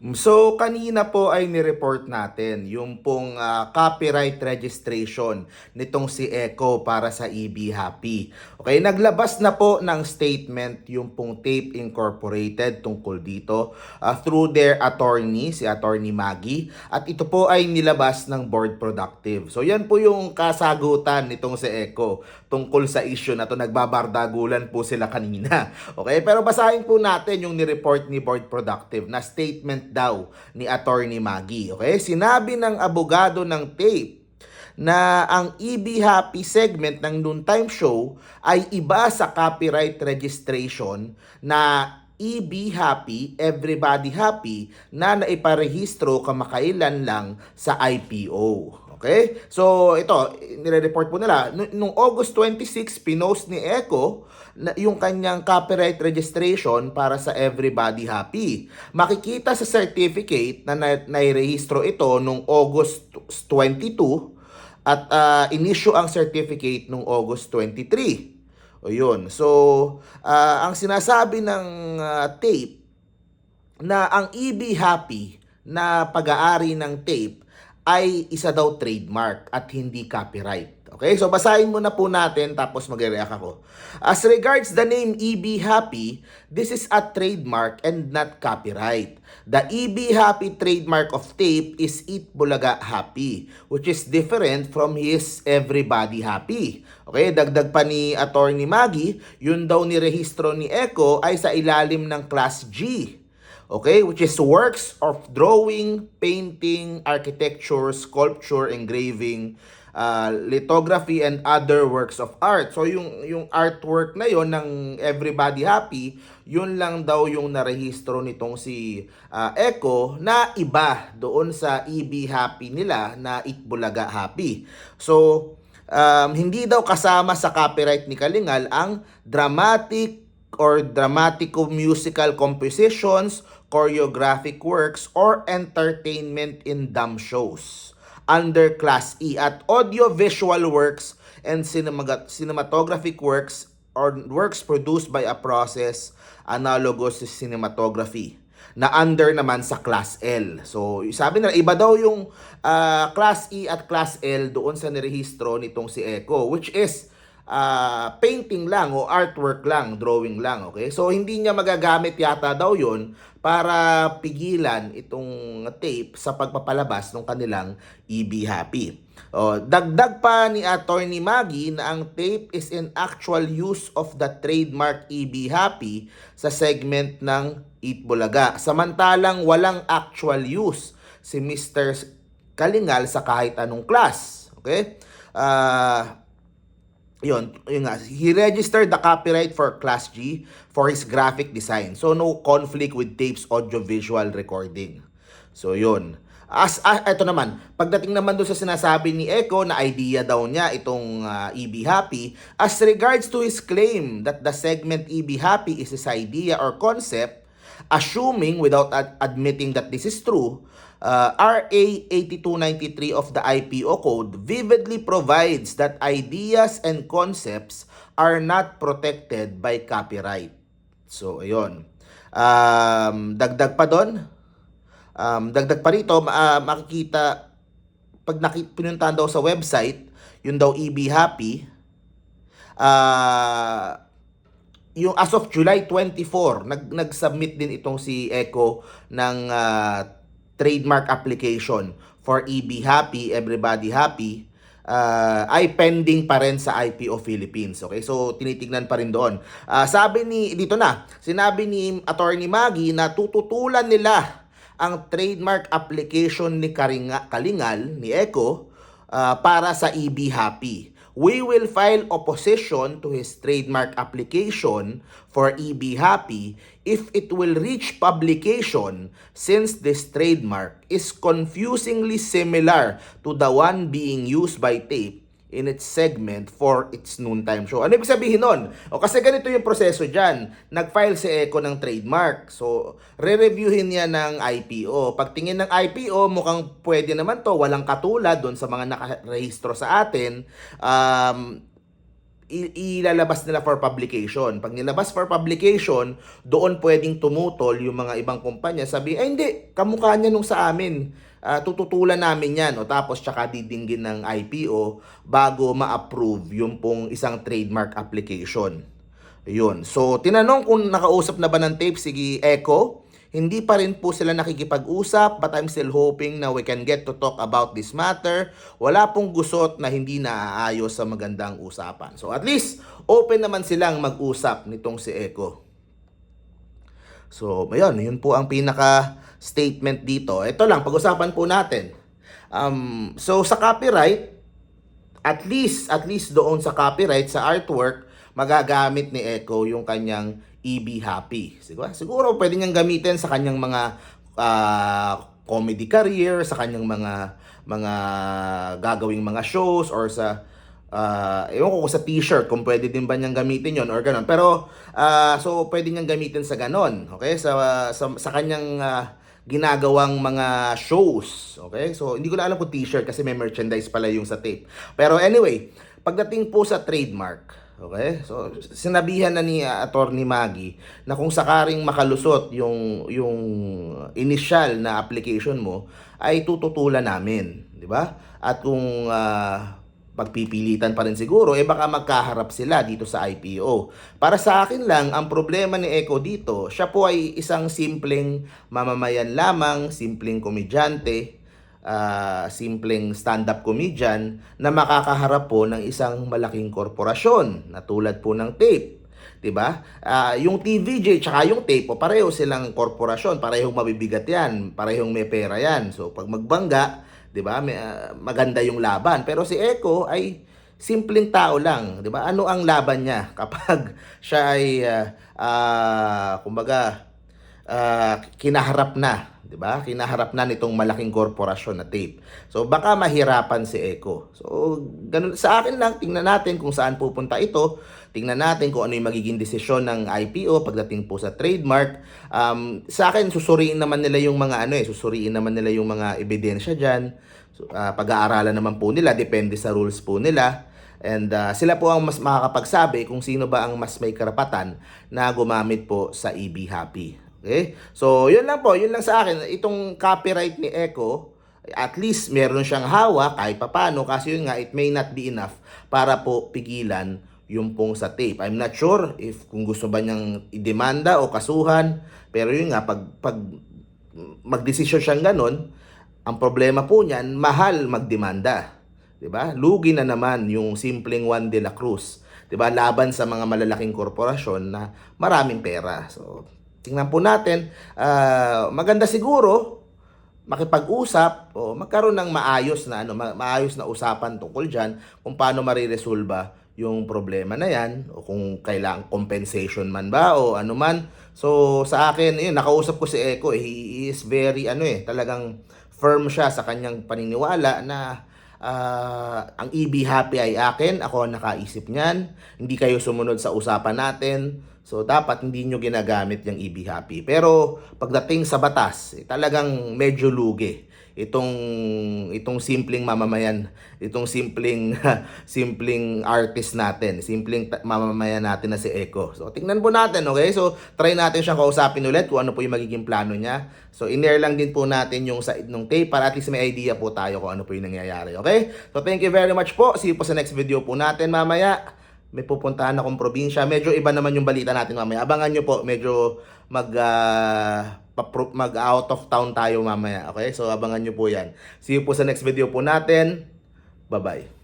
So, kanina po ay nireport natin yung pong ah, copyright registration nitong si Echo para sa EB Happy. Okay, naglabas na po ng statement yung pong Tape Incorporated tungkol dito ah, through their attorney, si Attorney Maggie. At ito po ay nilabas ng Board Productive. So, yan po yung kasagutan nitong si Echo tungkol sa issue na to. Nagbabardagulan po sila kanina. Okay, pero basahin po natin yung nireport ni Board Productive na statement daw ni Attorney Maggie. Okay, sinabi ng abogado ng tape na ang EB Happy segment ng noontime show ay iba sa copyright registration na EB Happy, Everybody Happy na naiparehistro kamakailan lang sa IPO. Okay? So, ito, nire-report po nila. Nung August 26, pinost ni Echo na yung kanyang copyright registration para sa Everybody Happy. Makikita sa certificate na na- nairehistro ito nung August 22 at ah, inissue ang certificate nung August 23. O yun. So, ah, ang sinasabi ng ah, tape na ang EB Happy na pag-aari ng tape ay isa daw trademark at hindi copyright. Okay, so basahin muna po natin tapos magre-react ako. As regards the name EB Happy, this is a trademark and not copyright. The EB Happy trademark of tape is Eat Bulaga Happy, which is different from his Everybody Happy. Okay, dagdag pa ni Attorney Maggie, yun daw ni rehistro ni Echo ay sa ilalim ng Class G. Okay, which is works of drawing, painting, architecture, sculpture, engraving, uh, lithography, and other works of art. So yung yung artwork na yon ng Everybody Happy, yun lang daw yung narehistro nitong si uh, Echo na iba doon sa EB Happy nila na Itbulaga Happy. So um, hindi daw kasama sa copyright ni Kalingal ang dramatic or dramatico musical compositions, choreographic works, or entertainment in dumb shows under Class E at audio-visual works and cinematographic works or works produced by a process analogous to cinematography na under naman sa Class L. So, sabi nila, iba daw yung ah, Class E at Class L doon sa nirehistro nitong si Echo, which is ah, painting lang o artwork lang, drawing lang, okay? So, hindi niya magagamit yata daw yon para pigilan itong tape sa pagpapalabas ng kanilang EB Happy. O, dagdag pa ni Attorney Maggie na ang tape is in actual use of the trademark EB Happy sa segment ng Eat Bulaga. Samantalang walang actual use si Mr. Kalingal sa kahit anong class. Okay? Ah... yun, yun nga, he registered the copyright for Class G for his graphic design. So, no conflict with tapes audiovisual recording. So, yun. As, ah, ito naman, pagdating naman doon sa sinasabi ni Echo na idea daw niya itong ah, EB Happy, as regards to his claim that the segment EB Happy is his idea or concept, assuming without ad- admitting that this is true, uh, RA 8293 of the IPO code vividly provides that ideas and concepts are not protected by copyright. So, ayun. Um, dagdag pa doon. Um, dagdag pa rito, ah, makikita, pag nakit, pinuntahan daw sa website, yun daw EB Happy, ah, yung as of July 24, nag nag-submit din itong si Echo ng ah, trademark application for EB Happy, Everybody Happy ah, ay pending pa rin sa IPO Philippines. Okay? So tinitignan pa rin doon. Ah, sabi ni dito na, sinabi ni Attorney Maggie na tututulan nila ang trademark application ni Karinga, Kalingal ni Echo ah, para sa EB Happy. We will file opposition to his trademark application for EB Happy if it will reach publication since this trademark is confusingly similar to the one being used by tape in its segment for its noontime show. Ano ibig sabihin nun? O kasi ganito yung proseso dyan. Nag-file si Echo ng trademark. So, re-reviewin niya ng IPO. Pagtingin ng IPO, mukhang pwede naman to. Walang katulad doon sa mga nakarehistro sa atin. Um, ilalabas nila for publication. Pag nilabas for publication, doon pwedeng tumutol yung mga ibang kumpanya. Sabi, ay hindi, kamukha niya nung sa amin. Ah, tututulan namin yan. O tapos tsaka didinggin ng IPO bago ma-approve yung pong isang trademark application. Yun. So, tinanong kung nakausap na ba ng tape, sige, Echo. Hindi pa rin po sila nakikipag-usap but I'm still hoping na we can get to talk about this matter. Wala pong gusot na hindi naaayos sa magandang usapan. So at least open naman silang mag-usap nitong si Echo. So, ayun, yun po ang pinaka statement dito. Ito lang, pag-usapan po natin. Um, so sa copyright, at least at least doon sa copyright sa artwork magagamit ni Echo yung kanyang EB Happy. Siguro, siguro pwede niyang gamitin sa kanyang mga ah, comedy career, sa kanyang mga mga gagawing mga shows or sa ah ewan ko sa t-shirt kung pwede din ba niyang gamitin yon or ganun. Pero ah, so pwede niyang gamitin sa ganun, okay? Sa sa, sa kanyang ah, ginagawang mga shows. Okay? So, hindi ko na alam kung t-shirt kasi may merchandise pala yung sa tape. Pero anyway, pagdating po sa trademark, okay? So, sinabihan na ni uh, Attorney Maggie na kung sakaring makalusot yung yung initial na application mo ay tututulan namin, di ba? At kung ah, pagpipilitan pa rin siguro, eh baka magkaharap sila dito sa IPO. Para sa akin lang, ang problema ni Echo dito, siya po ay isang simpleng mamamayan lamang, simpleng komedyante, ah, simpleng stand-up comedian na makakaharap po ng isang malaking korporasyon na tulad po ng tape. 'di ba? Ah, yung TVJ tsaka yung tape, po, pareho silang korporasyon, parehong mabibigat 'yan, parehong may pera 'yan. So pag magbangga, 'di ba? Ah, maganda yung laban. Pero si Echo ay simpleng tao lang, 'di ba? Ano ang laban niya kapag siya ay ah, ah, kumbaga ah, kinaharap na, 'di ba? Kinaharap na nitong malaking korporasyon na tape. So baka mahirapan si Echo. So ganun sa akin lang tingnan natin kung saan pupunta ito. Tingnan natin kung ano yung magiging desisyon ng IPO pagdating po sa trademark. Um, sa akin susuriin naman nila yung mga ano eh, susuriin naman nila yung mga ebidensya diyan. So, ah, pag-aaralan naman po nila depende sa rules po nila. And ah, sila po ang mas makakapagsabi kung sino ba ang mas may karapatan na gumamit po sa EB Happy. Okay? So, yun lang po. Yun lang sa akin. Itong copyright ni Echo, at least meron siyang hawak kahit papano kasi yun nga, it may not be enough para po pigilan yung pong sa tape. I'm not sure if kung gusto ba niyang idemanda o kasuhan. Pero yun nga, pag, pag magdesisyon siyang ganon, ang problema po niyan, mahal magdemanda. 'Di ba? Lugi na naman yung simpleng Juan de la Cruz. 'Di ba? Laban sa mga malalaking korporasyon na maraming pera. So, tingnan po natin, ah, maganda siguro makipag-usap o magkaroon ng maayos na ano, ma- maayos na usapan tungkol diyan kung paano mariresolba yung problema na yan o kung kailangan compensation man ba o ano man. So sa akin, yun, nakausap ko si Eko, eh, he is very ano eh, talagang firm siya sa kanyang paniniwala na ah, ang EB Happy ay akin, ako ang nakaisip niyan. Hindi kayo sumunod sa usapan natin. So dapat hindi nyo ginagamit yung EB Happy. Pero pagdating sa batas, eh, talagang medyo lugi itong itong simpleng mamamayan, itong simpleng simpleng artist natin, simpleng mamamayan natin na si Echo. So tingnan po natin, okay? So try natin siyang kausapin ulit kung ano po yung magiging plano niya. So in-air lang din po natin yung sa nung tape para at least may idea po tayo kung ano po yung nangyayari, okay? So thank you very much po. See you po sa next video po natin mamaya may pupuntahan akong probinsya. Medyo iba naman yung balita natin mamaya. Abangan nyo po, medyo mag, papro- mag out of town tayo mamaya. Okay? So abangan nyo po yan. See you po sa next video po natin. Bye-bye.